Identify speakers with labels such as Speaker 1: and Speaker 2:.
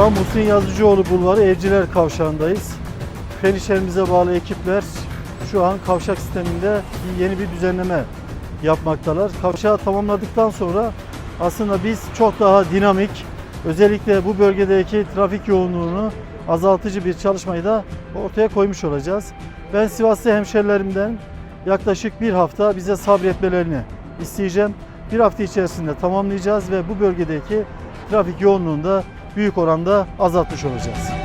Speaker 1: an Muhsin Yazıcıoğlu Bulvarı Evciler Kavşağı'ndayız. Fen bağlı ekipler şu an kavşak sisteminde yeni bir düzenleme yapmaktalar. Kavşağı tamamladıktan sonra aslında biz çok daha dinamik, özellikle bu bölgedeki trafik yoğunluğunu azaltıcı bir çalışmayı da ortaya koymuş olacağız. Ben Sivaslı hemşerilerimden yaklaşık bir hafta bize sabretmelerini isteyeceğim. Bir hafta içerisinde tamamlayacağız ve bu bölgedeki trafik yoğunluğunu da büyük oranda azaltmış olacağız.